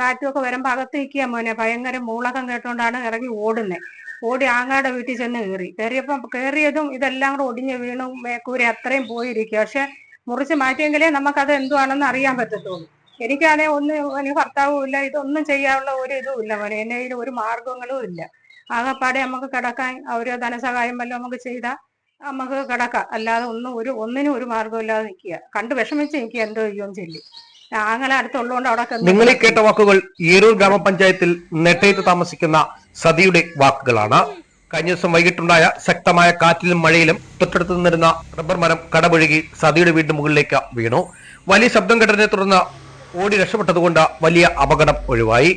കാറ്റും ഒക്കെ വരുമ്പോ അകത്ത് മോനെ. ഭയങ്കര മൂളകം കേട്ടോണ്ടാണ് ഇറങ്ങി ഓടുന്നത് ഓടി ആങ്ങാടെ വീട്ടിൽ ചെന്ന് കയറി കയറിയപ്പം കയറിയതും ഇതെല്ലാം കൂടെ ഒടിഞ്ഞ് വീണു. മേക്കൂരി അത്രയും പോയിരിക്കുക പക്ഷെ മുറിച്ച് മാറ്റിയെങ്കിലേ നമുക്കത് എന്തുവാണെന്ന് അറിയാൻ പറ്റത്തുള്ളൂ. എനിക്കാണെ ഒന്ന് എനിക്ക് ഭർത്താവും ഇല്ല. ഇതൊന്നും ചെയ്യാനുള്ള ഒരു ഇതും ഇല്ല മോനെ. എന്നെ ഒരു മാർഗങ്ങളും ഇല്ല. ആകെപ്പാടെ നമുക്ക് കിടക്കാൻ അവരോ ധനസഹായം വല്ലതും നമുക്ക് ചെയ്താൽ നമുക്ക് കിടക്കാം. അല്ലാതെ ഒന്നും ഒരു ഒന്നിനും ഒരു മാർഗമില്ലാതെ നിൽക്കുക കണ്ട് വിഷമിച്ച് എനിക്ക് എന്തോ ചെയ്യുമെന്ന് ചൊല്ലി ആങ്ങളെ അടുത്തുള്ളതുകൊണ്ട് അവിടെ നിങ്ങൾ ഈ കേട്ട വാക്കുകൾ ഈരൂർ ഗ്രാമപഞ്ചായത്തിൽ നെട്ടയത്ത് താമസിക്കുന്ന സതിയുടെ വാക്കുകളാണ്. കഴിഞ്ഞ ദിവസം വൈകിട്ടുണ്ടായ ശക്തമായ കാറ്റിലും മഴയിലും തൊട്ടടുത്ത് നിന്നിരുന്ന റബ്ബർ മരം കടപുഴകി സതിയുടെ വീടിന് മുകളിലേക്ക് വീണു. വലിയ ശബ്ദം കേട്ടതിനെ തുടർന്ന് ഓടി രക്ഷപ്പെട്ടതുകൊണ്ട് വലിയ അപകടം ഒഴിവായി.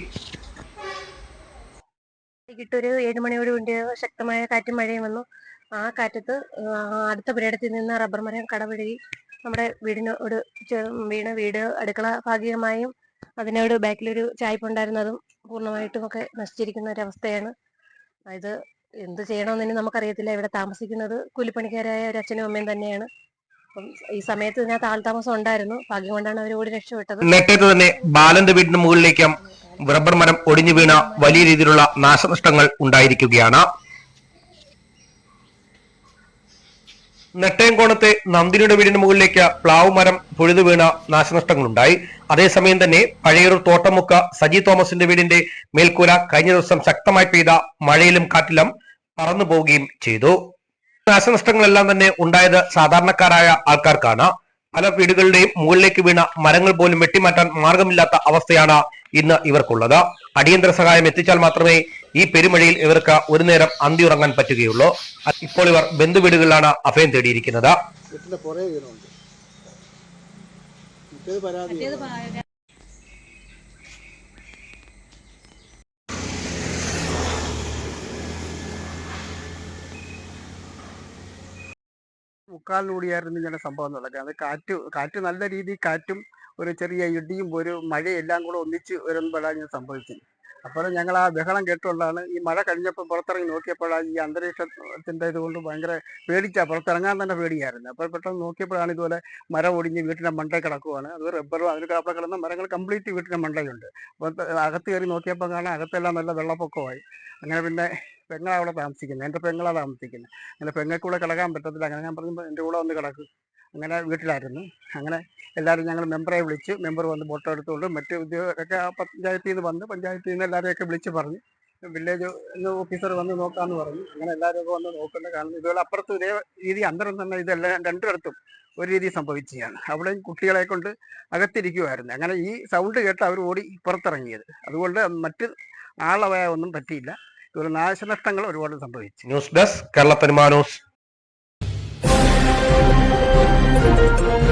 വൈകിട്ടൊരു ഏഴുമണിയോട് ഏഴ് ശക്തമായ കാറ്റും മഴയും വന്നു. ആ കാറ്റത്ത് അടുത്ത പുരയിടത്തിൽ നിന്ന് റബ്ബർ മരം കടപുഴകി നമ്മുടെ വീടിനോട് വീണ വീട് അടുക്കള ഭാഗികമായും അതിനോട് ബാക്കിലൊരു ചായ്പുണ്ടായിരുന്നതും പൂർണമായിട്ടും ഒക്കെ നശിച്ചിരിക്കുന്ന ഒരവസ്ഥയാണ്. ഇത് എന്ത് ചെയ്യണമെന്ന് നമുക്കറിയത്തില്ല. ഇവിടെ താമസിക്കുന്നത് കൂലിപ്പണിക്കാരായ ഒരു അച്ഛനും അമ്മയും തന്നെയാണ്. അപ്പം ഈ സമയത്ത് ഇതിനകത്ത് ആൾതാമസം ഉണ്ടായിരുന്നു. ഭാഗ്യം കൊണ്ടാണ് അവർ ഓടി രക്ഷപ്പെട്ടത്. നെട്ടയത്ത് തന്നെ ബാലന്റെ വീടിന് മുകളിലേക്കും റബ്ബർ മരം ഒടിഞ്ഞു വീണ വലിയ രീതിയിലുള്ള നാശനഷ്ടങ്ങൾ ഉണ്ടായിരിക്കുകയാണ്. നെട്ടയംകോണത്തെ നന്ദിനിയുടെ വീടിന് മുകളിലേക്ക് പ്ലാവ് മരം പൊഴുതു വീണ നാശനഷ്ടങ്ങളുണ്ടായി. അതേസമയം തന്നെ പഴയൂർ തോട്ടമുക്ക സജി തോമസിന്റെ വീടിന്റെ മേൽക്കൂര കഴിഞ്ഞ ദിവസം ശക്തമായി പെയ്ത മഴയിലും കാറ്റിലും പറന്നു പോവുകയും ചെയ്തു. നാശനഷ്ടങ്ങളെല്ലാം തന്നെ ഉണ്ടായത് സാധാരണക്കാരായ ആൾക്കാർക്കാണ്. പല വീടുകളുടെയും മുകളിലേക്ക് വീണ മരങ്ങൾ പോലും വെട്ടിമാറ്റാൻ മാർഗമില്ലാത്ത അവസ്ഥയാണ് ഇന്ന് ഇവർക്കുള്ളത്. അടിയന്തര സഹായം എത്തിച്ചാൽ മാത്രമേ ഈ പെരുമഴയിൽ ഇവർക്ക് ഒരു നേരം അന്തി ഉറങ്ങാൻ പറ്റുകയുള്ളൂ. ഇപ്പോൾ ഇവർ ബന്ധുവീടുകളിലാണ് അഭയം തേടിയിരിക്കുന്നത്. മുക്കാലിലൂടെയായിരുന്നു ഇങ്ങനെ സംഭവം നടക്കുന്നത്. അത് കാറ്റ് കാറ്റ് നല്ല രീതിയിൽ കാറ്റും ഒരു ചെറിയ ഇടിയും ഒരു മഴയെല്ലാം എല്ലാം കൂടെ ഒന്നിച്ച് വരുമ്പോഴാണ് ഇങ്ങനെ സംഭവിച്ചത്. അപ്പോൾ ഞങ്ങൾ ആ ബഹളം കേട്ടുകൊണ്ടാണ് ഈ മഴ കഴിഞ്ഞപ്പോൾ പുറത്തിറങ്ങി നോക്കിയപ്പോഴാണ് ഈ അന്തരീക്ഷത്തിന്റെ ഇതുകൊണ്ട് ഭയങ്കര പേടിച്ചാ പുറത്തിറങ്ങാൻ തന്നെ പേടിയായിരുന്നു. അപ്പോൾ പെട്ടെന്ന് നോക്കിയപ്പോഴാണ് ഇതുപോലെ മരം ഒടിഞ്ഞ് വീട്ടിന്റെ മണ്ടയിൽ കിടക്കുവാണ്. അത് റബ്ബറും അതിന് കാപ്പ കിടന്ന മരങ്ങൾ കംപ്ലീറ്റ് വീട്ടിന്റെ മണ്ടയിലുണ്ട്. അപ്പോൾ അകത്ത് കയറി നോക്കിയപ്പോൾ കാണാൻ അകത്തെല്ലാം നല്ല വെള്ളപ്പൊക്കമായി. അങ്ങനെ പിന്നെ പെങ്ങളാണ് അവിടെ താമസിക്കുന്നത്. എന്റെ പെങ്ങളാണ് താമസിക്കുന്നത്. അങ്ങനെ പെങ്ങൾക്കൂടെ കിടക്കാൻ പറ്റത്തില്ല. അങ്ങനെ ഞാൻ പറഞ്ഞു എന്റെ കൂടെ വന്ന് കിടക്കും. അങ്ങനെ വീട്ടിലായിരുന്നു. അങ്ങനെ എല്ലാവരും ഞങ്ങൾ മെമ്പറെ വിളിച്ച് മെമ്പർ വന്ന് ഫോട്ടോ എടുത്തുകൊണ്ട് മറ്റ് ഉദ്യോഗസ്ഥരൊക്കെ ആ പഞ്ചായത്തിൽ നിന്ന് വന്ന് പഞ്ചായത്തിൽ നിന്ന് എല്ലാവരെയൊക്കെ വിളിച്ച് പറഞ്ഞു. വില്ലേജ് ഓഫീസർ വന്ന് നോക്കാമെന്ന് പറഞ്ഞു. അങ്ങനെ എല്ലാവരും വന്ന് നോക്കുന്ന കാരണം ഇതുപോലെ അപ്പുറത്ത് ഇതേ രീതി അന്തരം തന്നെ ഇതെല്ലാം രണ്ടിടത്തും ഒരു രീതി സംഭവിച്ചതാണ്. അവിടെയും കുട്ടികളെ കൊണ്ട് അകത്തിരിക്കുമായിരുന്നു അങ്ങനെ ഈ സൗണ്ട് കേട്ട് അവർ ഓടി പുറത്തിറങ്ങിയത്. അതുകൊണ്ട് മറ്റ് ആളവയ ഒന്നും പറ്റിയില്ല. ഇതുപോലെ നാശനഷ്ടങ്ങൾ ഒരുപാട് സംഭവിച്ചു. News desk Kerala news. Thank you.